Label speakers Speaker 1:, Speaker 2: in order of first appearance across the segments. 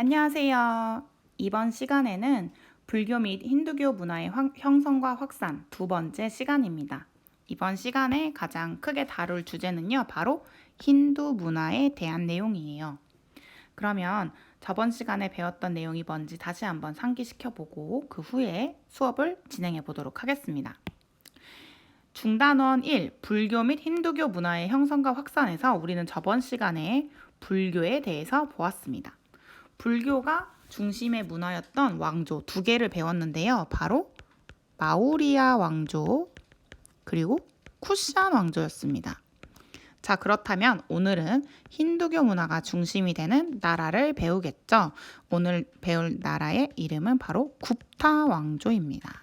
Speaker 1: 안녕하세요. 이번 시간에는 불교 및 힌두교 문화의 황- 형성과 확산 두 번째 시간입니다. 이번 시간에 가장 크게 다룰 주제는요, 바로 힌두 문화에 대한 내용이에요. 그러면 저번 시간에 배웠던 내용이 뭔지 다시 한번 상기시켜 보고 그 후에 수업을 진행해 보도록 하겠습니다. 중단원 1. 불교 및 힌두교 문화의 형성과 확산에서 우리는 저번 시간에 불교에 대해서 보았습니다. 불교가 중심의 문화였던 왕조 두 개를 배웠는데요. 바로 마우리아 왕조 그리고 쿠시안 왕조였습니다. 자, 그렇다면 오늘은 힌두교 문화가 중심이 되는 나라를 배우겠죠. 오늘 배울 나라의 이름은 바로 굽타 왕조입니다.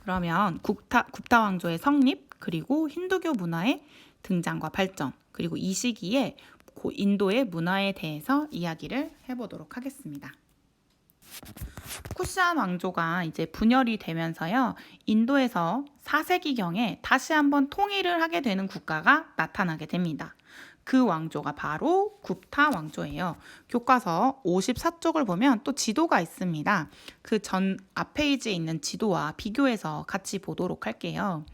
Speaker 1: 그러면 굽타, 굽타 왕조의 성립 그리고 힌두교 문화의 등장과 발전 그리고 이 시기에 고 인도의 문화에 대해서 이야기를 해보도록 하겠습니다. 쿠시안 왕조가 이제 분열이 되면서요, 인도에서 4세기경에 다시 한번 통일을 하게 되는 국가가 나타나게 됩니다. 그 왕조가 바로 굽타 왕조예요. 교과서 54쪽을 보면 또 지도가 있습니다. 그 전 앞페이지에 있는 지도와 비교해서 같이 보도록 할게요.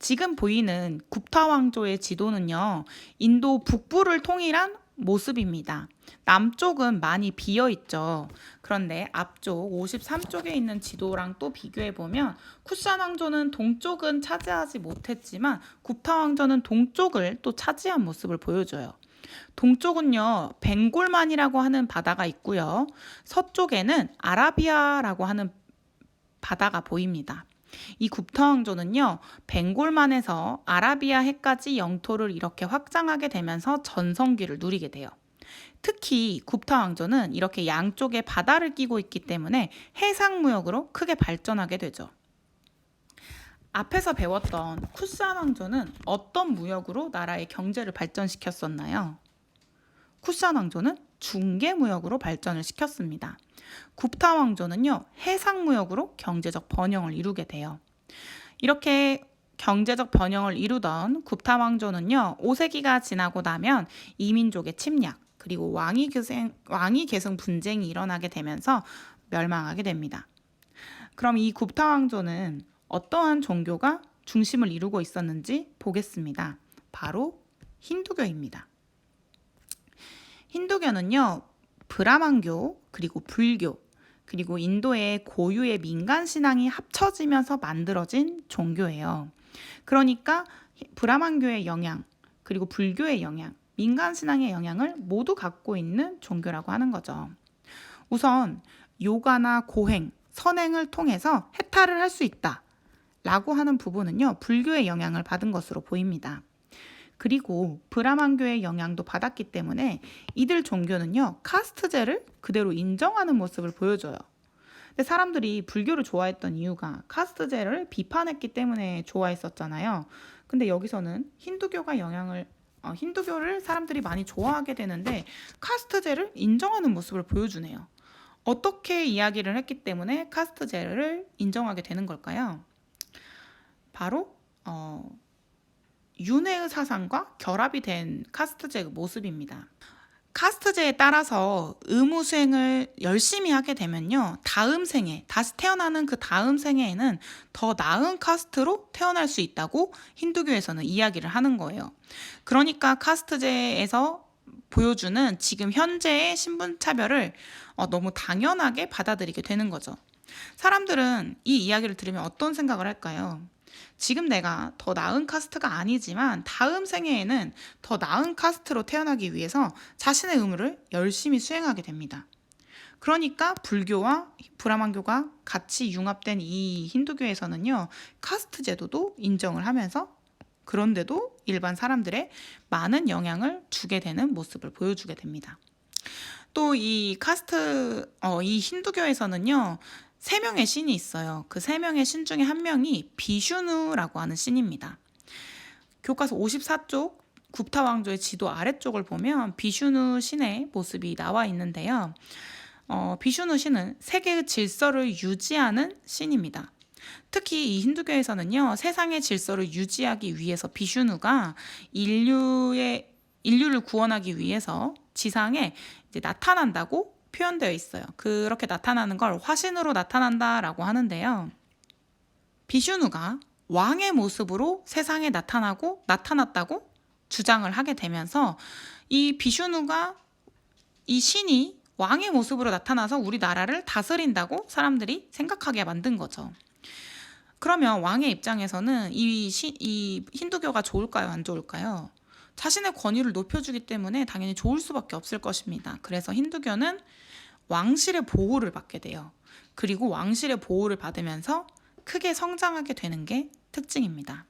Speaker 1: 지금 보이는 굽타 왕조의 지도는요, 인도 북부를 통일한 모습입니다. 남쪽은 많이 비어 있죠. 그런데 앞쪽 53쪽에 있는 지도랑 또 비교해 보면 쿠산 왕조는 동쪽은 차지하지 못했지만 굽타 왕조는 동쪽을 또 차지한 모습을 보여줘요. 동쪽은요, 벵골만이라고 하는 바다가 있고요. 서쪽에는 아라비아라고 하는 바다가 보입니다. 이 굽타 왕조는요, 벵골만에서 아라비아 해까지 영토를 이렇게 확장하게 되면서 전성기를 누리게 돼요. 특히 굽타 왕조는 이렇게 양쪽에 바다를 끼고 있기 때문에 해상 무역으로 크게 발전하게 되죠. 앞에서 배웠던 쿠산 왕조는 어떤 무역으로 나라의 경제를 발전시켰었나요? 쿠산 왕조는 중개 무역으로 발전을 시켰습니다. 굽타 왕조는요, 해상 무역으로 경제적 번영을 이루게 돼요. 이렇게 경제적 번영을 이루던 굽타 왕조는요, 5세기가 지나고 나면 이민족의 침략, 그리고 왕위 계승, 왕위 계승 분쟁이 일어나게 되면서 멸망하게 됩니다. 그럼 이 굽타 왕조는 어떠한 종교가 중심을 이루고 있었는지 보겠습니다. 바로 힌두교입니다. 힌두교는요, 브라만교, 그리고 불교, 그리고 인도의 고유의 민간 신앙이 합쳐지면서 만들어진 종교예요. 그러니까 브라만교의 영향, 그리고 불교의 영향, 민간 신앙의 영향을 모두 갖고 있는 종교라고 하는 거죠. 우선 요가나 고행, 선행을 통해서 해탈을 할 수 있다. 라고 하는 부분은요, 불교의 영향을 받은 것으로 보입니다. 그리고 브라만교의 영향도 받았기 때문에 이들 종교는요, 카스트제를 그대로 인정하는 모습을 보여줘요. 근데 사람들이 불교를 좋아했던 이유가 카스트제를 비판했기 때문에 좋아했었잖아요. 근데 여기서는 힌두교가 영향을 어, 힌두교를 사람들이 많이 좋아하게 되는데 카스트제를 인정하는 모습을 보여주네요. 어떻게 이야기를 했기 때문에 카스트제를 인정하게 되는 걸까요? 바로 어, 윤회의 사상과 결합이 된 카스트제 모습입니다. 카스트제에 따라서 의무 수행을 열심히 하게 되면요. 다음 생에, 다시 태어나는 그 다음 생에는 더 나은 카스트로 태어날 수 있다고 힌두교에서는 이야기를 하는 거예요. 그러니까 카스트제에서 보여주는 지금 현재의 신분차별을 어, 너무 당연하게 받아들이게 되는 거죠. 사람들은 이 이야기를 들으면 어떤 생각을 할까요? 지금 내가 더 나은 카스트가 아니지만 다음 생애에는 더 나은 카스트로 태어나기 위해서 자신의 의무를 열심히 수행하게 됩니다. 그러니까 불교와 브라만교가 같이 융합된 이 힌두교에서는요, 카스트 제도도 인정을 하면서 그런데도 일반 사람들의 많은 영향을 주게 되는 모습을 보여주게 됩니다. 또 이 카스트, 어, 이 힌두교에서는요, 세 명의 신이 있어요. 그 세 명의 신 중에 한 명이 비슈누라고 하는 신입니다. 교과서 54쪽 굽타 왕조의 지도 아래쪽을 보면 비슈누 신의 모습이 나와 있는데요. 어, 비슈누 신은 세계의 질서를 유지하는 신입니다. 특히 이 힌두교에서는요, 세상의 질서를 유지하기 위해서 비슈누가 인류의 인류를 구원하기 위해서 지상에 이제 나타난다고 표현되어 있어요. 그렇게 나타나는 걸 화신으로 나타난다라고 하는데요. 비슈누가 왕의 모습으로 세상에 나타나고 나타났다고 주장을 하게 되면서 이 비슈누가 이 신이 왕의 모습으로 나타나서 우리나라를 다스린다고 사람들이 생각하게 만든 거죠. 그러면 왕의 입장에서는 이, 시, 이 힌두교가 좋을까요? 안 좋을까요? 자신의 권위를 높여주기 때문에 당연히 좋을 수밖에 없을 것입니다. 그래서 힌두교는 왕실의 보호를 받게 돼요. 그리고 왕실의 보호를 받으면서 크게 성장하게 되는 게 특징입니다.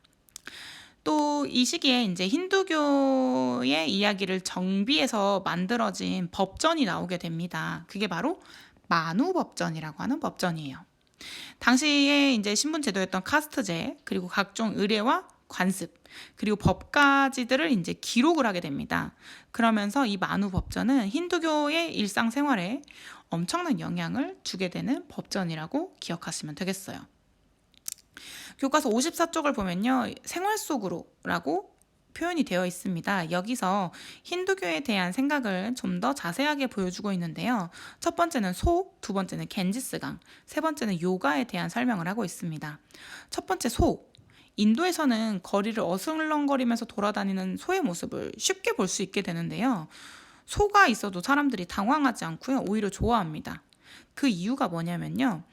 Speaker 1: 또 이 시기에 이제 힌두교의 이야기를 정비해서 만들어진 법전이 나오게 됩니다. 그게 바로 만우 법전이라고 하는 법전이에요. 당시에 이제 신분 제도였던 카스트제 그리고 각종 의례와 관습 그리고 법까지들을 이제 기록을 하게 됩니다. 그러면서 이 만우 법전은 힌두교의 일상생활에 엄청난 영향을 주게 되는 법전이라고 기억하시면 되겠어요. 교과서 54쪽을 보면요. 생활 속으로라고 표현이 되어 있습니다. 여기서 힌두교에 대한 생각을 좀 더 자세하게 보여주고 있는데요. 첫 번째는 소, 두 번째는 겐지스강, 세 번째는 요가에 대한 설명을 하고 있습니다. 첫 번째 소. 인도에서는 거리를 어슬렁거리면서 돌아다니는 소의 모습을 쉽게 볼 수 있게 되는데요. 소가 있어도 사람들이 당황하지 않고요. 오히려 좋아합니다. 그 이유가 뭐냐면요.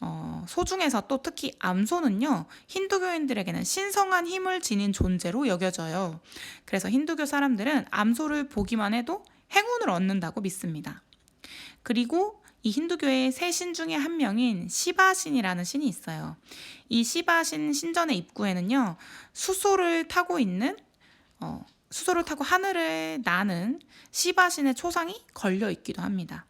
Speaker 1: 어, 소 중에서 또 특히 암소는요, 힌두교인들에게는 신성한 힘을 지닌 존재로 여겨져요. 그래서 힌두교 사람들은 암소를 보기만 해도 행운을 얻는다고 믿습니다. 그리고 이 힌두교의 세 신 중에 한 명인 시바신이라는 신이 있어요. 이 시바신 신전의 입구에는요, 수소를 타고 있는, 어, 수소를 타고 하늘을 나는 시바신의 초상이 걸려 있기도 합니다.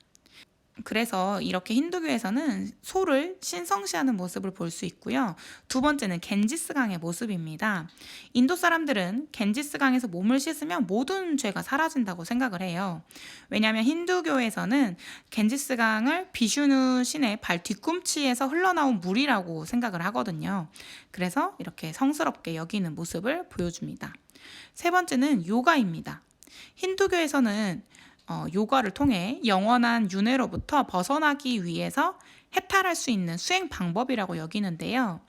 Speaker 1: 그래서 이렇게 힌두교에서는 소를 신성시하는 모습을 볼 수 있고요. 두 번째는 겐지스강의 모습입니다. 인도 사람들은 겐지스강에서 몸을 씻으면 모든 죄가 사라진다고 생각을 해요. 왜냐하면 힌두교에서는 겐지스강을 비슈누 신의 발 뒤꿈치에서 흘러나온 물이라고 생각을 하거든요. 그래서 이렇게 성스럽게 여기는 모습을 보여줍니다. 세 번째는 요가입니다. 힌두교에서는 어, 요가를 통해 영원한 윤회로부터 벗어나기 위해서 해탈할 수 있는 수행 방법이라고 여기는데요.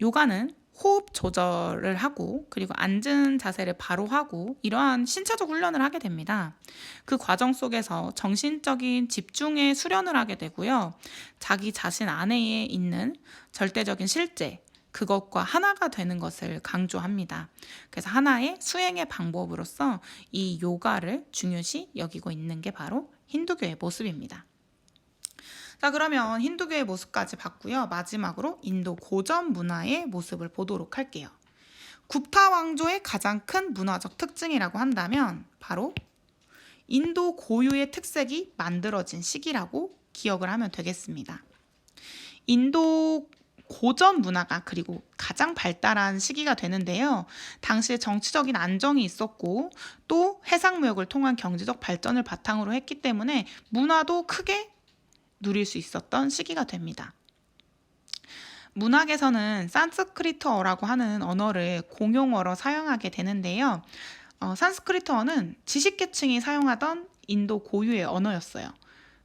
Speaker 1: 요가는 호흡 조절을 하고 그리고 앉은 자세를 바로 하고 이러한 신체적 훈련을 하게 됩니다. 그 과정 속에서 정신적인 집중에 수련을 하게 되고요. 자기 자신 안에 있는 절대적인 실제, 그것과 하나가 되는 것을 강조합니다. 그래서 하나의 수행의 방법으로서 이 요가를 중요시 여기고 있는 게 바로 힌두교의 모습입니다. 자, 그러면 힌두교의 모습까지 봤고요. 마지막으로 인도 고전 문화의 모습을 보도록 할게요. 굽타 왕조의 가장 큰 문화적 특징이라고 한다면 바로 인도 고유의 특색이 만들어진 시기라고 기억을 하면 되겠습니다. 인도 고전 문화가 그리고 가장 발달한 시기가 되는데요. 당시에 정치적인 안정이 있었고 또 해상무역을 통한 경제적 발전을 바탕으로 했기 때문에 문화도 크게 누릴 수 있었던 시기가 됩니다. 문학에서는 산스크리트어라고 하는 언어를 공용어로 사용하게 되는데요. 어, 산스크리트어는 지식계층이 사용하던 인도 고유의 언어였어요.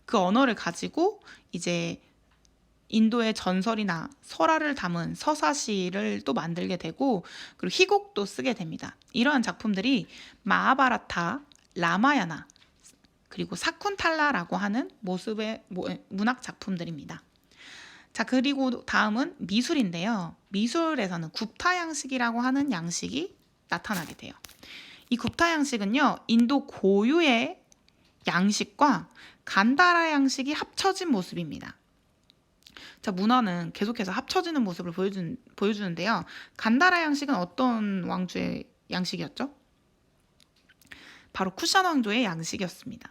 Speaker 1: 그 언어를 가지고 이제 인도의 전설이나 설화를 담은 서사시를 또 만들게 되고 그리고 희곡도 쓰게 됩니다. 이러한 작품들이 마하바라타, 라마야나 그리고 사쿤탈라라고 하는 모습의 문학 작품들입니다. 자, 그리고 다음은 미술인데요. 미술에서는 굽타 양식이라고 하는 양식이 나타나게 돼요. 이 굽타 양식은요, 인도 고유의 양식과 간다라 양식이 합쳐진 모습입니다. 자, 문화는 계속해서 합쳐지는 모습을 보여준, 보여주는데요. 간다라 양식은 어떤 왕조의 양식이었죠? 바로 쿠션 왕조의 양식이었습니다.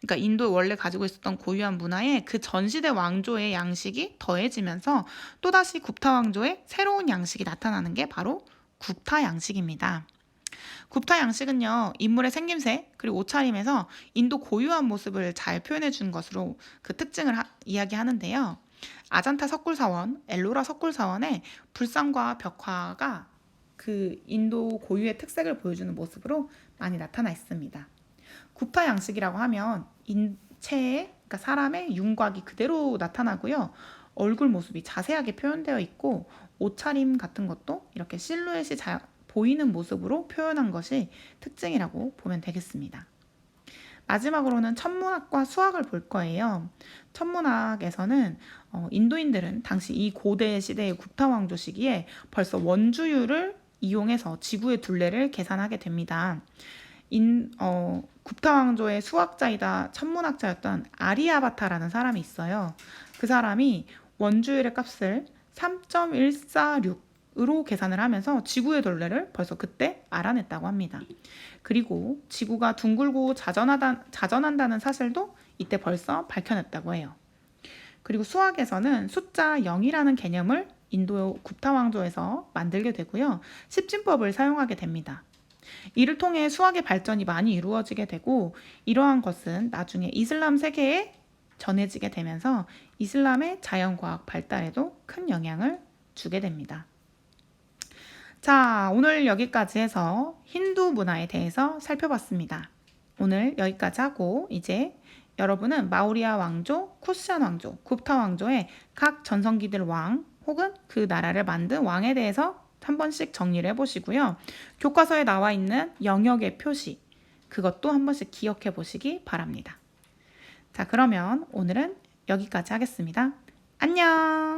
Speaker 1: 그러니까 인도 원래 가지고 있었던 고유한 문화에 그 전시대 왕조의 양식이 더해지면서 또다시 굽타 왕조의 새로운 양식이 나타나는 게 바로 굽타 양식입니다. 굽타 양식은요 인물의 생김새 그리고 옷차림에서 인도 고유한 모습을 잘 표현해 준 것으로 그 특징을 하, 이야기하는데요. 아잔타 석굴사원, 엘로라 석굴사원의 불상과 벽화가 그 인도 고유의 특색을 보여주는 모습으로 많이 나타나 있습니다. 구파 양식이라고 하면 인체의 그러니까 사람의 윤곽이 그대로 나타나고요. 얼굴 모습이 자세하게 표현되어 있고 옷차림 같은 것도 이렇게 실루엣이 자, 보이는 모습으로 표현한 것이 특징이라고 보면 되겠습니다. 마지막으로는 천문학과 수학을 볼 거예요. 천문학에서는 어, 인도인들은 당시 이 고대 시대의 국타 왕조 시기에 벌써 원주율을 이용해서 지구의 둘레를 계산하게 됩니다. 인, 어, 국타 왕조의 수학자이다 천문학자였던 아리아바타라는 사람이 있어요. 그 사람이 원주율의 값을 3.146으로 계산을 하면서 지구의 둘레를 벌써 그때 알아냈다고 합니다. 그리고 지구가 둥글고 자전하다, 자전한다는 사실도 이때 벌써 밝혀냈다고 해요. 그리고 수학에서는 숫자 0이라는 개념을 인도 구타 왕조에서 만들게 되고요. 십진법을 사용하게 됩니다. 이를 통해 수학의 발전이 많이 이루어지게 되고 이러한 것은 나중에 이슬람 세계에 전해지게 되면서 이슬람의 자연과학 발달에도 큰 영향을 주게 됩니다. 자, 오늘 여기까지 해서 힌두 문화에 대해서 살펴봤습니다. 오늘 여기까지 하고 이제 여러분은 마우리아 왕조, 쿠시안 왕조, 굽타 왕조의 각 전성기들 왕 혹은 그 나라를 만든 왕에 대해서 한 번씩 정리를 해보시고요. 교과서에 나와 있는 영역의 표시 그것도 한 번씩 기억해 보시기 바랍니다. 자, 그러면 오늘은 여기까지 하겠습니다. 안녕!